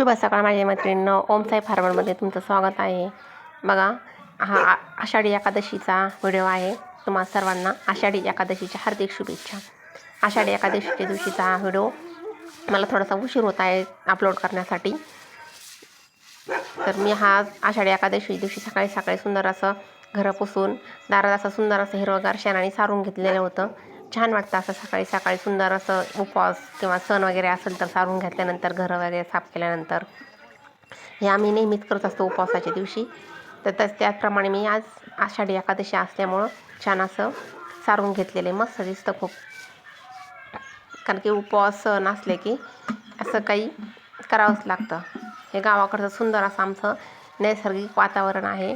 शुभ सकाळ माझ्या मैत्रिणींनो. ओमसाई फार्मरमध्ये तुमचं स्वागत आहे. बघा हा आ- आषाढी एकादशीचा व्हिडिओ आहे. तुम्हा सर्वांना आषाढी एकादशीच्या हार्दिक शुभेच्छा. आषाढी एकादशीच्या दिवशीचा हा व्हिडिओ मला थोडासा उशीर होत आहे अपलोड करण्यासाठी. तर मी हा आषाढी एकादशी दिवशी सकाळी सकाळी सुंदर असं घरं पुसून दारात असं सुंदर असं हिरवगार शेणाने सारून घेतलेलं होतं. छान वाटतं असं सकाळी सकाळी सुंदर असं उपवास किंवा सण वगैरे असेल तर सारून घेतल्यानंतर घरं वगैरे साफ केल्यानंतर. हे आम्ही नेहमीच करत असतो उपवासाच्या दिवशी. तर तस त्याचप्रमाणे मी आज आषाढी एकादशी असल्यामुळं छान असं सारून घेतलेलं. आहे मस्त दिसतं खूप. कारण की उपवास सण असले की असं काही करावंच लागतं. हे गावाकडचं सुंदर असं आमचं नैसर्गिक वातावरण आहे.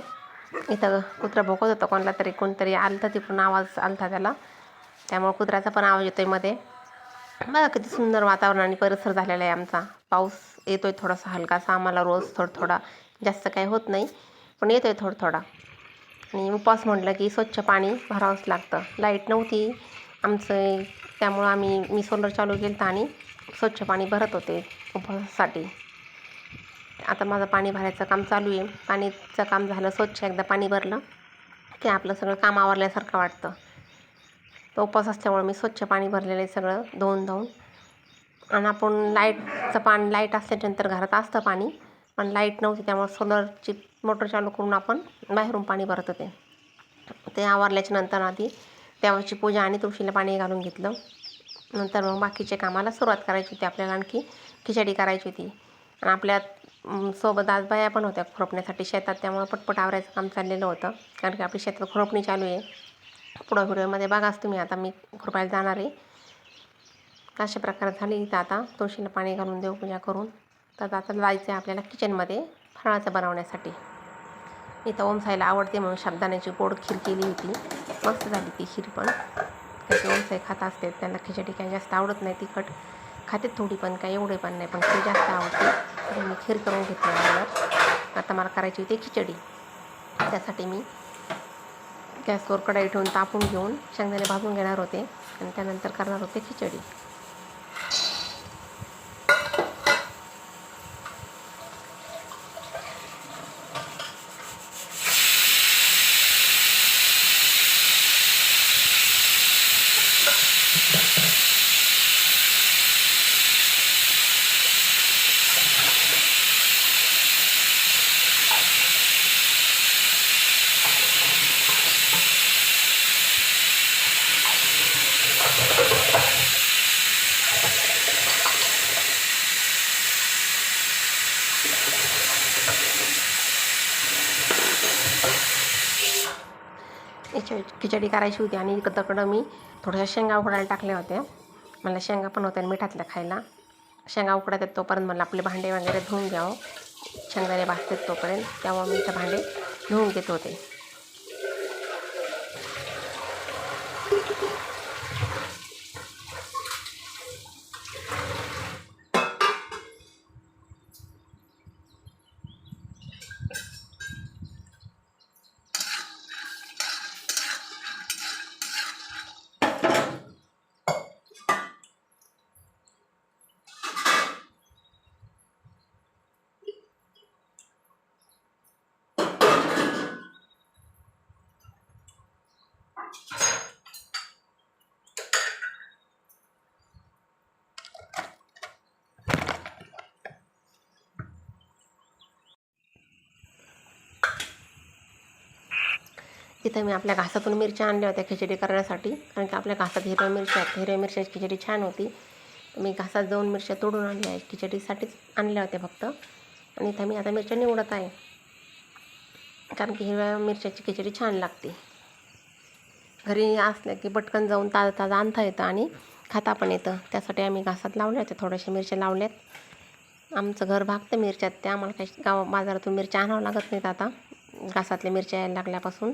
इथं कुत्रं भोकत होतं कोणाला तरी कोणतरी आलं तर तिकडून आवाज आलता त्याला. त्यामुळं कुत्र्याचा पण आवाज येतो आहे मध्ये. बघा किती सुंदर वातावरण आणि परिसर झालेला आहे आमचा. पाऊस येतो आहे थोडासा हलकासा आम्हाला रोज थोडं थोडा जास्त काही होत नाही पण येतो आहे थोडं थोडा आणि उपवास म्हटलं की स्वच्छ पाणी भरावंच लागतं. लाइट नव्हती आमचं त्यामुळं आम्ही मी सोलर चालू केलं तर आणि स्वच्छ पाणी भरत होते उपवासासाठी. आता माझं पाणी भरायचं काम चालू आहे. पाणीचं काम झालं स्वच्छ एकदा पाणी भरलं की आपलं सगळं काम आवरल्यासारखं वाटतं. तो उपवास असल्यामुळे मी स्वच्छ पाणी भरलेलं आहे सगळं धुवून धावून. आणि आपण लाईटचं पाणी लाइट असल्याच्यानंतर घरात असतं पाणी पण लाइट नव्हती त्यामुळे सोलरची मोटर चालू करून आपण बाहेरून पाणी भरत होते. ते आवरल्याच्या नंतर आधी देवाची पूजा आणि तुळशीला पाणी घालून घेतलं. नंतर मग बाकीच्या कामाला सुरुवात करायची होती आपल्याला आणखी खिचडी करायची होती. आणि आपल्यासोबत आज बाया पण होत्या खुरपण्यासाठी शेतात त्यामुळं पटपट आवरायचं काम चाललेलं होतं. कारण की आपली शेतात खुरपणी चालू आहे. पुढं व्हिडिओमध्ये बघाच तुम्ही. आता मी खुरपायला जाणार आहे. अशा प्रकारे झाली इथं आता. तुळशीला पाणी घालून देवपूजा करून. तर आता जायचं आहे आपल्याला किचनमध्ये फराळाचं बनवण्यासाठी. इथं ओमसाईला आवडते म्हणून शाबदाण्याची गोड खीर केली होती. मस्त झाली ती खीर पण. त्याची ओमसाई खात असते त्यांना खिचडी काही जास्त आवडत नाही तिखट खाते थोडी पण काही एवढे पण नाही पण खीर जास्त आवडते. मी खीर करून घेतली आता मला करायची होती खिचडी. त्यासाठी मी गॅसवर कढाई ठेवून तापून घेऊन शेंगदाणे भाजून घेणार होते आणि त्यानंतर करणार होते खिचडी. याच्या खिचडी करायची होती आणि इकडं मी थोड्याशा शेंगा उकडायला टाकल्या होत्या. मला शेंगा पण होत्या मिठातल्या खायला. शेंगा उकडत आहेत तोपर्यंत मला आपले भांडे वगैरे धुवून घ्यावं. शेंगदाणे भाजतात तोपर्यंत. त्यामुळे मी इथं भांडे धुवून घेत होते. तिथं मी आपल्या घासातून मिरच्या आणल्या होत्या खिचडी करण्यासाठी. कारण की आपल्या घासात हिरव्या मिरच्या हिरव्या मिरच्याची खिचडी छान होती. मी घासात जाऊन मिरच्या तोडून आणल्या. खिचडीसाठीच आणल्या होत्या फक्त. आणि इथं मी आता मिरच्या निवडत आहे. कारण की हिरव्या मिरच्याची खिचडी छान लागते. घरी असल्या की पटकन जाऊन ताजं ताजं आणता येतं आणि खाता पण येतं. त्यासाठी आम्ही घासात लावल्या होत्या. थोड्याशा मिरच्या लावल्यात. आमचं घर भागतं मिरच्यात. त्या आम्हाला काही गाव बाजारातून मिरच्या आणावं लागत नाहीत आता. घासातल्या मिरच्या यायला लागल्यापासून.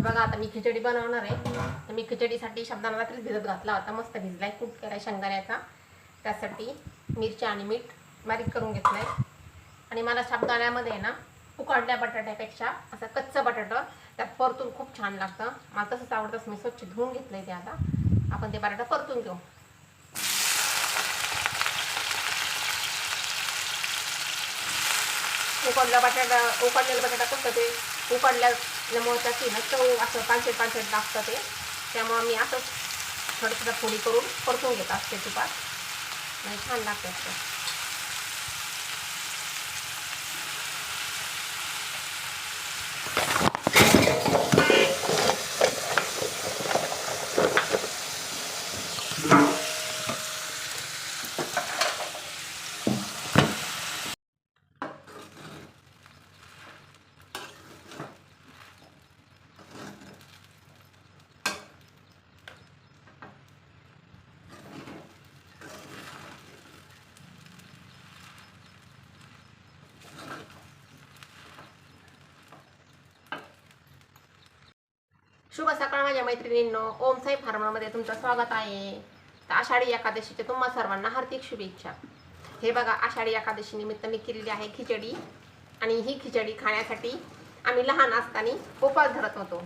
हे बघा आता मी खिचडी बनवणार आहे. तर मी खिचडीसाठी शब्दांना रात्रीच भिजत घातला होता. मस्त भिजलाय. कूट आहे शेंगदाण्याचा. त्यासाठी मिरची आणि मीठ बारीक करून घेतलाय. आणि मला साबुदाण्यामध्ये आहे ना उकडल्या बटाट्यापेक्षा असं कच्चं बटाटं त्यात परतून खूप छान लागतं. मला तसंच आवडतं. मी स्वच्छ धुवून घेतलंय ते आता. आपण ते बटाटा परतून घेऊ. उकडला बटाटा उकडलेला बटाटा कसं ते? उकडल्यामुळं त्याची ना चव असं पानसट पानसट लागतं ते. त्यामुळं मी असंच थोडं थोडं फोडी करून परतून घेत असते तुपात. म्हणजे छान लागतं शुभ सकाळ माझ्या मैत्रिणींनो. ओम साई फार्मरमध्ये तुमचं स्वागत आहे. तर आषाढी एकादशीच्या तुम्हा सर्वांना हार्दिक शुभेच्छा. हे बघा आषाढी एकादशी निमित्त मी केलेली आहे खिचडी. आणि ही खिचडी खाण्यासाठी आम्ही लहान असताना उपवास धरत होतो.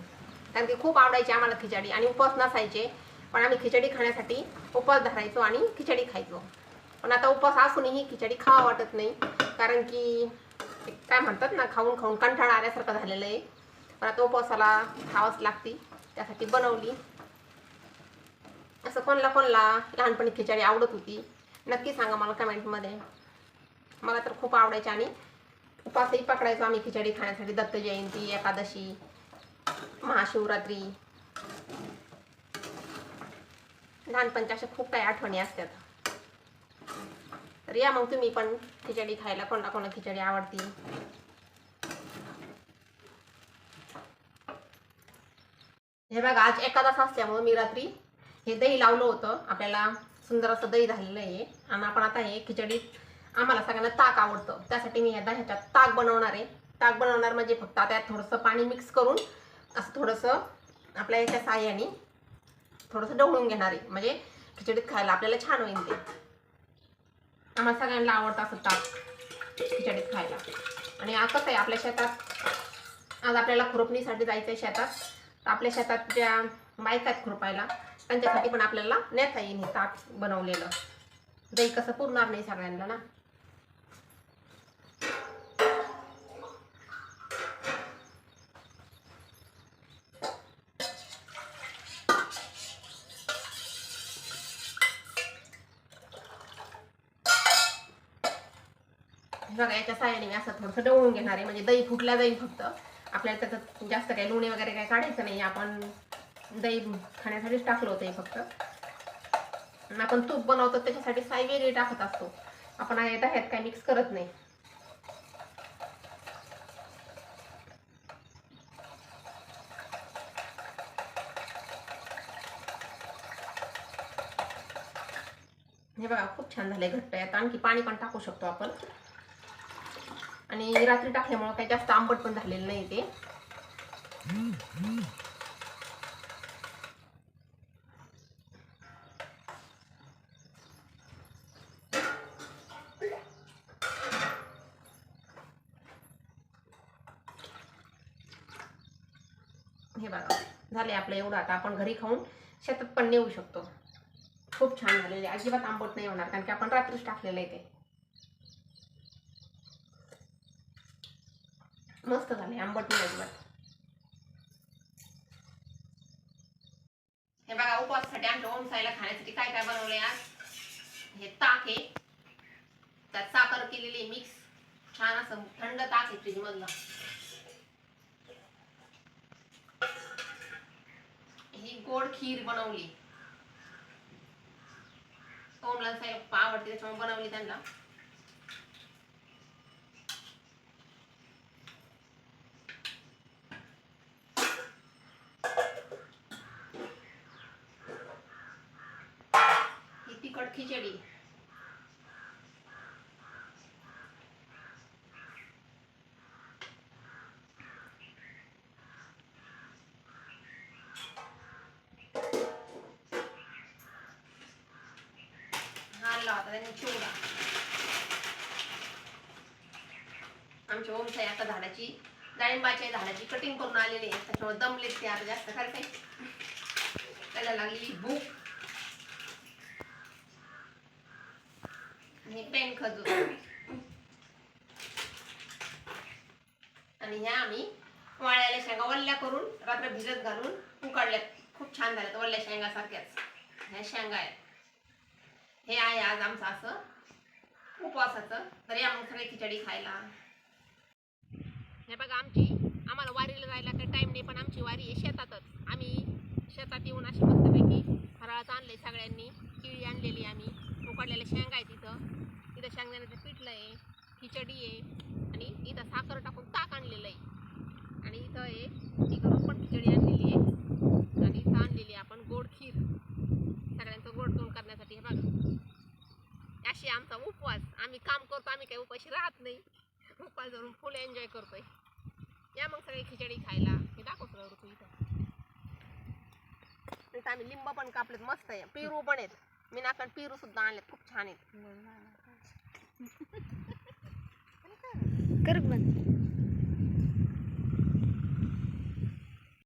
कारण की खूप आवडायची आम्हाला खिचडी आणि उपवास नसायचे. पण आम्ही खिचडी खाण्यासाठी उपवास धरायचो आणि खिचडी खायचो. पण आता उपवास असूनही खिचडी खावा वाटत नाही. कारण की काय म्हणतात ना खाऊन खाऊन कंटाळा आल्यासारखं झालेलं आहे. पण उपवासाला खावाच लागती. त्यासाठी बनवली. असं कोणला कोणला लहानपणी खिचडी आवडत होती नक्की सांगा मला कमेंटमध्ये. मला तर खूप आवडायची आणि उपासही पकडायचो आम्ही खिचडी खाण्यासाठी. दत्त जयंती एकादशी महाशिवरात्री. लहानपणच्या अशा खूप काही आठवणी असतात. तर या मग तुम्ही पण खिचडी खायला कोणला कोणा खिचडी आवडती? हे बघा आज एकादश असल्यामुळे मी रात्री हे दही लावलं होतं. आपल्याला सुंदर असं दही झालेलं आहे. आणि आपण आता हे खिचडीत आम्हाला सगळ्यांना ताक आवडतं. त्यासाठी मी ह्या ह्याच्यात ताक बनवणार आहे. ताक बनवणार म्हणजे फक्त आता यात थोडंसं पाणी मिक्स करून असं थोडंसं आपल्या याच्या साह्याने थोडंसं ढवळून घेणार आहे. म्हणजे खिचडीत खायला आपल्याला छान होईल ते. आम्हाला सगळ्यांना आवडतं असं ताक खिचडीत खायला. आणि आता कसं आहे आपल्या शेतात. आज आपल्याला खुरपणीसाठी जायचं आहे शेतात. आपल्या शेतात ज्या बायका आहेत खुरपायला त्यांच्यासाठी पण आपल्याला नेता येईल हे ताक बनवलेलं. दही कसं पुरणार नाही सगळ्यांना ना? बघा याच्या साह्याने मी असं थोडंसं डवळून घेणार आहे. म्हणजे दही फुटल्या जाईल फक्त. आपल्याला त्याचं जास्त काही लोणी वगैरे काही काढायचं नाही आपण दही खाण्यासाठीच टाकलं होतं हे फक्त. आपण तूप बनवतो त्याच्यासाठी साई वेगळी टाकत असतो. आपण आहे ह्यात काही मिक्स करत नाही. हे बघा खूप छान झालंय घट्ट. यात आणखी पाणी पण टाकू शकतो आपण. आणि रात्री टाकल्यामुळं काही जास्त आंबट पण झालेलं नाही ते. हे बघा झाले आपलं एवढं. आता आपण घरी खाऊन शेतात पण नेऊ शकतो. खूप छान झालेले अजिबात आंबट नाही होणार कारण की आपण रात्रीच टाकलेलं आहे ते. मस्त झाले आंबट नाही अजिबात. हे बघा उपवासासाठी आमच्या ओमसाईला खाण्यासाठी काय काय बनवलंय आज? हे ताक आहे. त्यात साखर केलेली मिक्स छान असं थंड ताक आहे फ्रीज मधलं ही गोड खीर बनवली. ओमला साहेब आवडते त्याच्यामुळे बनवली त्यांना. तिखट खिचडी. लावता त्याने चिवडा. आमच्या ओमसा आता झाडाची डाळिंबाच्या झाडाची कटिंग करून आलेली आहे. त्याच्यामुळे दमलेत ते आता जास्त काय. त्याला लागलेली भूक. आणि पेन खजूर. आणि ह्या आम्ही वाळ्याला शेंगा वल्ल्या करून रात्र भिजत घालून उकडल्यात. खूप छान झाल्यात वल्ल्या शेंगासारख्याच. ह्या शेंगा आहेत. हे आहे आज आमचं असं उपवासाचं. तरी आम्ही सगळी खिचडी खायला. हे बघा आमची आम्हाला वारीला जायला काही टाईम नाही पण आमची वारी आहे शेतातच. आम्ही शेतात येऊन अशी मस्तपैकी फराळाचं आणलंय सगळ्यांनी. केळी आणलेली आम्ही. उकडलेल्या शेंगा आहे तिथं इथं शेंगदाण्याचं पिठलं आहे खिचडी आहे आणि इथं साखर टाकून ताक आणलेलं आहे. आणि इथं आहे तिकडून पण खिचडी आणलेली आहे. आणि इथं आणलेली आहे आपण गोड खीर. सगळ्यांचं गोड तोंड करण्यासाठी हे बघा. अशी आमचा उपवास. आम्ही काम करतो आम्ही काही उपाशी राहत नाही. उपवास धरून फुल एन्जॉय करतोय. या मग सगळी खिचडी खायला. हे दाखवतो ऋतू इथं. इथं आम्ही लिंब पण कापलेत मस्त आहे. पेरू पण आहेत. मी नाकड पेरू सुद्धा आणलेत खूप छान आहेत. कर बंद.